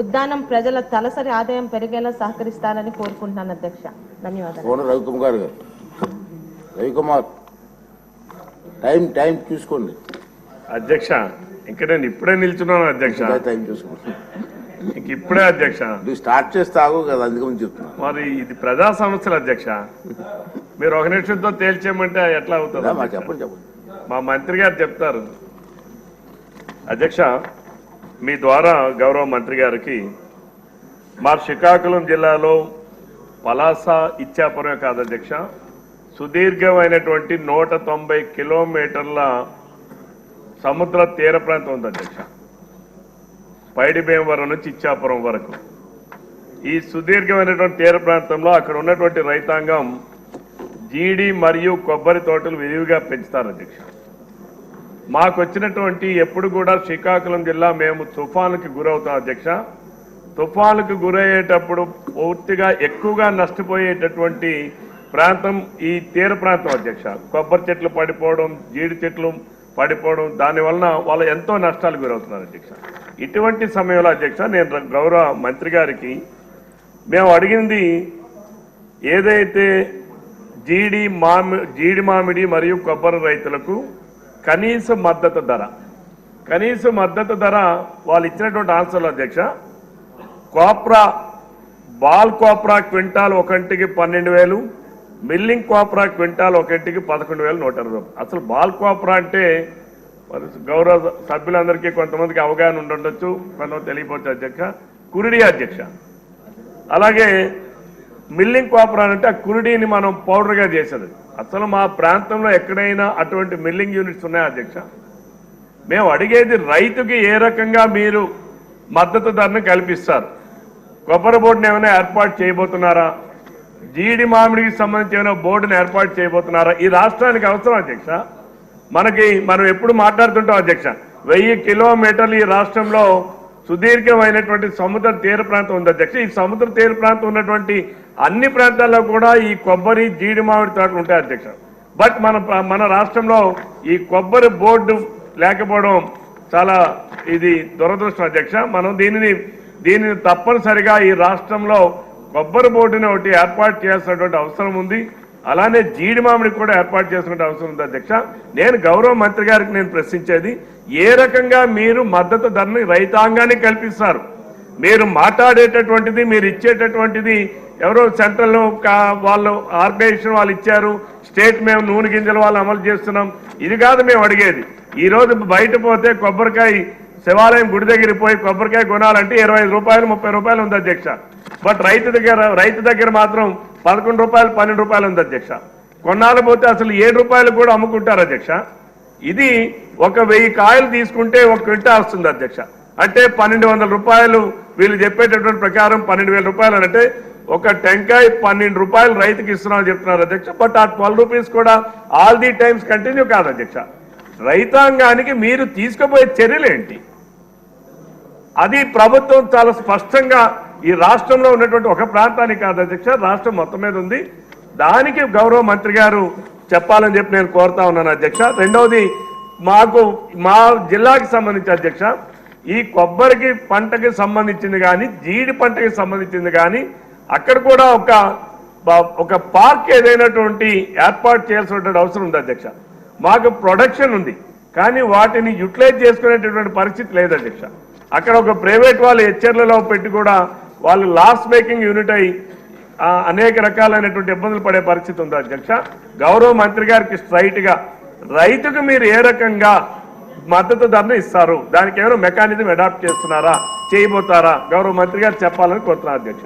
ఉద్యానం ప్రజల తలసరి ఆదాయం పెరిగేలా సహకరిస్తారని కోరుకుంటున్నాను అధ్యక్ష. ధన్యవాదాలు. రవికుమార్ గారు. రవికుమార్ టైం టైం చూసుకోండి. అధ్యక్ష ఇంకా నేను ఇప్పుడే నిల్చున్నాను అధ్యక్ష. టైం చూసుకోండి. ఇంక ఇప్పుడే అధ్యక్ష. నువ్వు స్టార్ట్ చేస్తావు కదా అందుకని చెప్తున్నా. మరి ఇది ప్రజా సమస్యలు అధ్యక్ష. మీరు ఒక నిమిషంతో తేల్చేయమంటే ఎట్లా అవుతుంది? చెప్పండి చెప్పండి. మా మంత్రి గారు చెప్తారు. అధ్యక్ష మీ ద్వారా గౌరవ మంత్రి గారికి మా శ్రీకాకుళం జిల్లాలో పలాస ఇచ్చాపురం కాదు అధ్యక్ష సుదీర్ఘమైనటువంటి నూట తొంభై కిలోమీటర్ల సముద్ర తీర ప్రాంతం ఉంది అధ్యక్ష. పైడిభీమవరం నుంచి ఇచ్చాపురం వరకు. ఈ సుదీర్ఘమైనటువంటి తీర ప్రాంతంలో అక్కడ ఉన్నటువంటి రైతాంగం జీడి మరియు కొబ్బరి తోటలు విరివిగా పెంచుతారు అధ్యక్ష. మాకు వచ్చినటువంటి ఎప్పుడు కూడా శ్రీకాకుళం జిల్లా మేము తుఫానుకి గురవుతాం అధ్యక్ష. తుఫానుకు గురయ్యేటప్పుడు పూర్తిగా ఎక్కువగా నష్టపోయేటటువంటి ప్రాంతం ఈ తీర ప్రాంతం అధ్యక్ష. కొబ్బరి చెట్లు పడిపోవడం జీడి చెట్లు పడిపోవడం దానివలన వాళ్ళు ఎంతో నష్టాలు గురవుతున్నారు అధ్యక్ష. ఇటువంటి సమయంలో అధ్యక్ష నేను గౌరవ మంత్రి గారికి మేము అడిగింది ఏదైతే జీడి మామి జీడి మామిడి మరియు కొబ్బరి రైతులకు కనీస మద్దతు ధర. కనీస మద్దతు ధర వాళ్ళు ఇచ్చినటువంటి ఆన్సర్లు అధ్యక్ష. కోప్రా బాల్ కోప్రా క్వింటాల్ ఒకంటికి పన్నెండు వేలు మిల్లింగ్ కోప్రా క్వింటాల్ ఒకంటికి పదకొండు వేలు నూట అరవై అసలు బాల్ కోప్రా అంటే మరి గౌరవ సభ్యులందరికీ కొంతమందికి అవగాహన ఉండొచ్చు కొంతమంది తెలియపోవచ్చు అధ్యక్ష. కురిడి అధ్యక్ష. అలాగే మిల్లింగ్ కాపర్ అంటే ఆ కురిడిని మనం పౌడర్గా చేసేది. అసలు మా ప్రాంతంలో ఎక్కడైనా అటువంటి మిల్లింగ్ యూనిట్స్ ఉన్నాయా అధ్యక్ష? మేము అడిగేది రైతుకి ఏ రకంగా మీరు మద్దతు ధరను కల్పిస్తారు? కొబ్బరి బోర్డుని ఏమైనా ఏర్పాటు చేయబోతున్నారా? జీడి మామిడికి సంబంధించి ఏమైనా బోర్డుని ఏర్పాటు చేయబోతున్నారా? ఈ రాష్ట్రానికి అవసరం అధ్యక్ష? మనకి మనం ఎప్పుడు మాట్లాడుతుంటాం అధ్యక్ష? వెయ్యి కిలోమీటర్లు ఈ రాష్ట్రంలో సుదీర్ఘమైనటువంటి సముద్ర తీర ప్రాంతం ఉంది అధ్యక్ష. ఈ సముద్ర తీర ప్రాంతం ఉన్నటువంటి అన్ని ప్రాంతాల్లో కూడా ఈ కొబ్బరి జీడి మామిడి తోటలు ఉంటాయి అధ్యక్ష. బట్ మన మన రాష్ట్రంలో ఈ కొబ్బరి బోర్డు లేకపోవడం చాలా ఇది దురదృష్టం అధ్యక్ష. మనం దీనిని దీనిని తప్పనిసరిగా ఈ రాష్ట్రంలో కొబ్బరి బోర్డుని ఒకటి ఏర్పాటు చేయాల్సినటువంటి అవసరం ఉంది. అలానే జీడి మామిడి కూడా ఏర్పాటు చేసినటువంటి అవసరం ఉంది అధ్యక్ష. నేను గౌరవ మంత్రి గారికి నేను ప్రశ్నించేది ఏ రకంగా మీరు మద్దతు ధరని రైతాంగాన్ని కల్పిస్తారు? మీరు మాట్లాడేటటువంటిది మీరు ఇచ్చేటటువంటిది ఎవరో సెంట్రల్ వాళ్ళు ఆర్గనైజేషన్ వాళ్ళు ఇచ్చారు స్టేట్ మేము నూనె గింజలు వాళ్ళు అమలు చేస్తున్నాం. ఇది కాదు మేము అడిగేది. ఈ రోజు బయట పోతే కొబ్బరికాయ శివాలయం గుడి దగ్గర పోయి కొబ్బరికాయ కొనాలంటే ఇరవై రూపాయలు ముప్పై రూపాయలు ఉంది అధ్యక్ష. బట్ రైతు దగ్గర రైతు దగ్గర మాత్రం పదకొండు రూపాయలు పన్నెండు రూపాయలు ఉంది అధ్యక్ష. కొన్నాళ్ళు పోతే అసలు ఏడు రూపాయలు కూడా అమ్ముకుంటారు అధ్యక్ష. ఇది ఒక వెయ్యి కాయలు తీసుకుంటే ఒక క్వింటా వస్తుంది అధ్యక్ష. అంటే పన్నెండు వందల రూపాయలు వీళ్ళు చెప్పేటటువంటి ప్రకారం పన్నెండు వేల రూపాయలు అంటే ఒక టెంకాయ పన్నెండు రూపాయలు రైతుకి ఇస్తున్నామని చెప్తున్నారు అధ్యక్ష బట్ ఆ ట్వెల్వ్ రూపీస్ కూడా ఆల్ ది టైమ్స్ కంటిన్యూ కాదు అధ్యక్ష. రైతాంగానికి మీరు తీసుకుపోయే చర్యలు ఏంటి? అది ప్రభుత్వం చాలా స్పష్టంగా ఈ రాష్ట్రంలో ఉన్నటువంటి ఒక ప్రాంతానికి కాదు అధ్యక్ష రాష్ట్రం మొత్తం మీద ఉంది. దానికి గౌరవ మంత్రి గారు చెప్పాలని చెప్పి నేను కోరుతా ఉన్నాను అధ్యక్ష. రెండవది మాకు మా జిల్లాకి సంబంధించి అధ్యక్ష ఈ కొబ్బరికి పంటకి సంబంధించింది కానీ జీడి పంటకి సంబంధించింది కానీ అక్కడ కూడా ఒక ఒక పార్క్ ఏదైనటువంటి ఏర్పాటు చేయాల్సినటువంటి అవసరం ఉంది అధ్యక్ష. మాకు ప్రొడక్షన్ ఉంది కానీ వాటిని యూటిలైజ్ చేసుకునేటటువంటి పరిస్థితి లేదు అధ్యక్ష. అక్కడ ఒక ప్రైవేట్ వాళ్ళు హెచ్చర్లలో పెట్టి కూడా వాళ్ళు లాస్ మేకింగ్ యూనిట్ అయి అనేక రకాలైనటువంటి ఇబ్బందులు పడే పరిస్థితి ఉంది అధ్యక్ష. గౌరవ మంత్రి గారికి స్ట్రైట్గా రైతుకు మీరు ఏ రకంగా మద్దతు ధరను ఇస్తారు? దానికి ఏమైనా మెకానిజం అడాప్ట్ చేస్తున్నారా? చేయబోతారా? గౌరవ మంత్రి గారు చెప్పాలని కోరుతున్నారు అధ్యక్ష.